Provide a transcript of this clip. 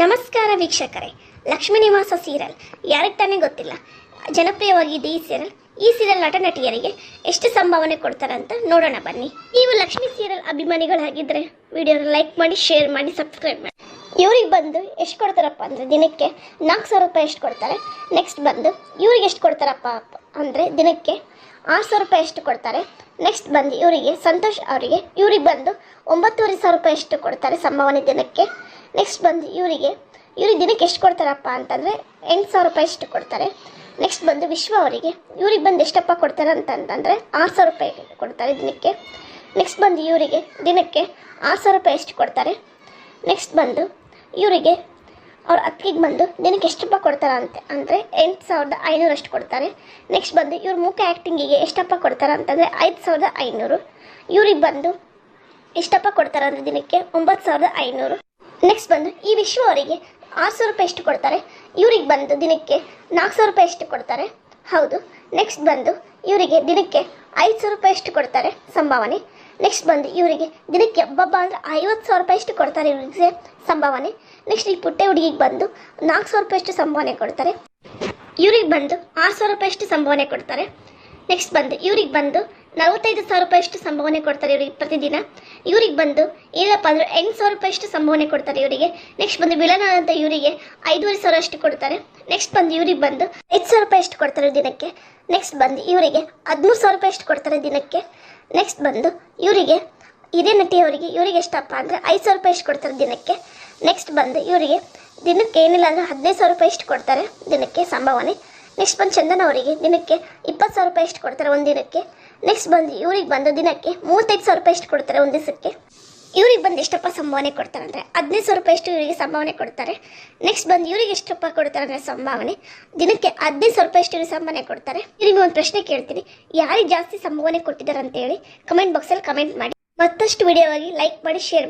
ನಮಸ್ಕಾರ ವೀಕ್ಷಕರೇ. ಲಕ್ಷ್ಮೀ ನಿವಾಸ ಸೀರಿಯಲ್. ಯಾರಿಗೆ ತಾನೇ ಗೊತ್ತಿಲ್ಲ. ಜನಪ್ರಿಯವಾಗಿದೆ ಈ ಸೀರಿಯಲ್ ಈ ಸೀರಿಯಲ್ ನಟ ನಟಿಯರಿಗೆ ಎಷ್ಟು ಸಂಭಾವನೆ ಕೊಡ್ತಾರೆ ಅಂತ ನೋಡೋಣ ಬನ್ನಿ. ನೀವು ಲಕ್ಷ್ಮಿ ಸೀರಿಯಲ್ ಅಭಿಮಾನಿಗಳಾಗಿದ್ದರೆ ವಿಡಿಯೋನ ಲೈಕ್ ಮಾಡಿ, ಶೇರ್ ಮಾಡಿ, ಸಬ್ಸ್ಕ್ರೈಬ್ ಮಾಡಿ. ಇವ್ರಿಗೆ ಬಂದು ಎಷ್ಟು ಕೊಡ್ತಾರಪ್ಪ ಅಂದರೆ ದಿನಕ್ಕೆ ನಾಲ್ಕು ಸಾವಿರ ರೂಪಾಯಿ ಎಷ್ಟು ಕೊಡ್ತಾರೆ? ನೆಕ್ಸ್ಟ್ ಬಂದು ಇವ್ರಿಗೆ ಎಷ್ಟು ಕೊಡ್ತಾರಪ್ಪ ಅಂದರೆ ದಿನಕ್ಕೆ ಆರು ಸಾವಿರ ರೂಪಾಯಿ ಎಷ್ಟು ಕೊಡ್ತಾರೆ? ನೆಕ್ಸ್ಟ್ ಬಂದು ಇವರಿಗೆ, ಸಂತೋಷ್ ಅವರಿಗೆ ಇವ್ರಿಗೆ ಬಂದು ಒಂಬತ್ತುವರೆ ಸಾವಿರ ರೂಪಾಯಿ ಎಷ್ಟು ಕೊಡ್ತಾರೆ ಸಂಭಾವನೆ ದಿನಕ್ಕೆ? ನೆಕ್ಸ್ಟ್ ಬಂದು ಇವರಿಗೆ, ಇವ್ರಿಗೆ ದಿನಕ್ಕೆ ಎಷ್ಟು ಕೊಡ್ತಾರಪ್ಪ ಅಂತಂದರೆ ಎಂಟು ಸಾವಿರ ರೂಪಾಯಿ ಇಷ್ಟು ಕೊಡ್ತಾರೆ. ನೆಕ್ಸ್ಟ್ ಬಂದು ವಿಶ್ವ ಅವರಿಗೆ, ಇವ್ರಿಗೆ ಬಂದು ಎಷ್ಟಪ್ಪ ಕೊಡ್ತಾರೆ ಅಂತಂತಂದರೆ ಆರು ಸಾವಿರ ರೂಪಾಯಿ ಕೊಡ್ತಾರೆ ದಿನಕ್ಕೆ. ನೆಕ್ಸ್ಟ್ ಬಂದು ಇವರಿಗೆ ದಿನಕ್ಕೆ ಆರು ಸಾವಿರ ರೂಪಾಯಿ ಎಷ್ಟು ಕೊಡ್ತಾರೆ. ನೆಕ್ಸ್ಟ್ ಬಂದು ಇವರಿಗೆ, ಅವ್ರ ಅತ್ತಿಗೆ ಬಂದು ದಿನಕ್ಕೆ ಎಷ್ಟಪ್ಪ ಕೊಡ್ತಾರೆ ಅಂತ, ಅಂದರೆ ಎಂಟು ಸಾವಿರದ ಐನೂರಷ್ಟು ಕೊಡ್ತಾರೆ. ನೆಕ್ಸ್ಟ್ ಬಂದು ಇವ್ರ ಮುಖ ಆ್ಯಕ್ಟಿಂಗಿಗೆ ಎಷ್ಟಪ್ಪ ಕೊಡ್ತಾರೆ ಅಂತಂದರೆ ಐದು ಸಾವಿರದ ಐನೂರು. ಇವ್ರಿಗೆ ಬಂದು ಎಷ್ಟಪ್ಪ ಕೊಡ್ತಾರೆ ಅಂದರೆ ದಿನಕ್ಕೆ ಒಂಬತ್ತು ಸಾವಿರದ ಐನೂರು. ನೆಕ್ಸ್ಟ್ ಬಂದು ಈ ವಿಶ್ವ ಅವರಿಗೆ ಆರು ಸಾವಿರ ರೂಪಾಯಿ ಎಷ್ಟು ಕೊಡ್ತಾರೆ? ಇವ್ರಿಗೆ ಬಂದು ದಿನಕ್ಕೆ ನಾಲ್ಕು ಸಾವಿರ ರೂಪಾಯಿ ಎಷ್ಟು ಕೊಡ್ತಾರೆ? ಹೌದು. ನೆಕ್ಸ್ಟ್ ಬಂದು ಇವರಿಗೆ ದಿನಕ್ಕೆ ಐದು ಸಾವಿರ ರೂಪಾಯಿ ಎಷ್ಟು ಕೊಡ್ತಾರೆ? ಸಂಭಾವನೆ. ನೆಕ್ಸ್ಟ್ ಬಂದು ಇವರಿಗೆ ದಿನಕ್ಕೆ ಒಬ್ಬೊಬ್ಬ ಅಂದರೆ ಐವತ್ತು ಸಾವಿರ ರೂಪಾಯಿ ಎಷ್ಟು ಕೊಡ್ತಾರೆ ಇವರಿಗೆ ಸಂಭಾವನೆ. ನೆಕ್ಸ್ಟ್ ಈ ಪುಟ್ಟೆ ಹುಡುಗಿಗೆ ಬಂದು ನಾಲ್ಕು ಸಾವಿರ ರೂಪಾಯಿ ಎಷ್ಟು ಸಂಭಾವನೆ ಕೊಡ್ತಾರೆ. ಇವ್ರಿಗೆ ಬಂದು ಆರು ಸಾವಿರ ರೂಪಾಯಿ ಎಷ್ಟು ಸಂಭಾವನೆ ಕೊಡ್ತಾರೆ. ನೆಕ್ಸ್ಟ್ ಬಂದು ಇವ್ರಿಗೆ ಬಂದು ನಲವತ್ತೈದು ಸಾವಿರ ರೂಪಾಯಿ ಅಷ್ಟು ಸಂಭಾವನೆ ಕೊಡ್ತಾರೆ ಇವರಿಗೆ ಪ್ರತಿದಿನ. ಇವ್ರಿಗೆ ಬಂದು ಏನಪ್ಪ ಅಂದ್ರೆ ಎಂಟು ಸಾವಿರ ರೂಪಾಯಿ ಅಷ್ಟು ಸಂಭಾವನೆ ಕೊಡ್ತಾರೆ ಇವರಿಗೆ. ನೆಕ್ಸ್ಟ್ ಬಂದು ವಿಲನ ಅಂತ ಇವರಿಗೆ ಐದೂವರೆ ಸಾವಿರ ಅಷ್ಟು ಕೊಡ್ತಾರೆ. ನೆಕ್ಸ್ಟ್ ಬಂದು ಇವ್ರಿಗೆ ಬಂದು ಐದು ಸಾವಿರ ರೂಪಾಯಿ ಅಷ್ಟು ಕೊಡ್ತಾರೆ ದಿನಕ್ಕೆ. ನೆಕ್ಸ್ಟ್ ಬಂದು ಇವರಿಗೆ ಹದಿಮೂರು ಸಾವಿರ ರೂಪಾಯಿ ಅಷ್ಟು ಕೊಡ್ತಾರೆ ದಿನಕ್ಕೆ. ನೆಕ್ಸ್ಟ್ ಬಂದು ಇವರಿಗೆ ಹಿರಿಯ ನಟಿಯವರಿಗೆ ಇವರಿಗೆ ಎಷ್ಟಪ್ಪ ಅಂದರೆ ಐದು ಸಾವಿರ ರೂಪಾಯಿ ಎಷ್ಟು ಕೊಡ್ತಾರೆ ದಿನಕ್ಕೆ. ನೆಕ್ಸ್ಟ್ ಬಂದು ಇವರಿಗೆ ದಿನಕ್ಕೆ ಏನಿಲ್ಲ ಅಂದರೆ ಹದಿನೈದು ಸಾವಿರ ರೂಪಾಯಿ ಎಷ್ಟು ಕೊಡ್ತಾರೆ ದಿನಕ್ಕೆ ಸಂಭಾವನೆ. ನೆಕ್ಸ್ಟ್ ಬಂದು ಚಂದನ ಅವರಿಗೆ ದಿನಕ್ಕೆ ಇಪ್ಪತ್ತು ಸಾವಿರ ರೂಪಾಯಿ ಎಷ್ಟು ಕೊಡ್ತಾರೆ ಒಂದು ದಿನಕ್ಕೆ ನೆಕ್ಸ್ಟ್ ಬಂದು ಇವ್ರಿಗೆ ಬಂದು ದಿನಕ್ಕೆ ಮೂವತ್ತೈದು ಸಾವಿರ ರೂಪಾಯಿ ಎಷ್ಟು ಕೊಡ್ತಾರೆ ಒಂದು ದಿವಸಕ್ಕೆ. ಇವ್ರಿಗೆ ಬಂದು ಎಷ್ಟಪ್ಪ ಸಂಭಾವನೆ ಕೊಡ್ತಾರೆ ಅಂದರೆ ಹದಿನೈದು ಸಾವಿರ ರೂಪಾಯಿ ಎಷ್ಟು ಇವರಿಗೆ ಸಂಭಾವನೆ ಕೊಡ್ತಾರೆ. ನೆಕ್ಸ್ಟ್ ಬಂದು ಇವ್ರಿಗೆ ಎಷ್ಟಪ್ಪ ಕೊಡ್ತಾರೆ ಅಂದರೆ ಸಂಭಾವನೆ ದಿನಕ್ಕೆ ಹದಿನೈದು ಸಾವಿರ ರೂಪಾಯಿ ಎಷ್ಟು ಇವ್ರಿಗೆ ಸಂಭಾವನೆ ಕೊಡ್ತಾರೆ. ಇವ್ರಿಗೆ ಒಂದು ಪ್ರಶ್ನೆ ಕೇಳ್ತೀನಿ. ಯಾರಿಗೆ ಜಾಸ್ತಿ ಸಂಭಾವನೆ ಕೊಟ್ಟಿದ್ದಾರೆ ಅಂತ ಹೇಳಿ ಕಮೆಂಟ್ ಬಾಕ್ಸಲ್ಲಿ ಕಮೆಂಟ್ ಮಾಡಿ. ಮತ್ತಷ್ಟು ವಿಡಿಯೋವಾಗಿ ಲೈಕ್ ಮಾಡಿ ಶೇರ್ ಮಾಡಿ.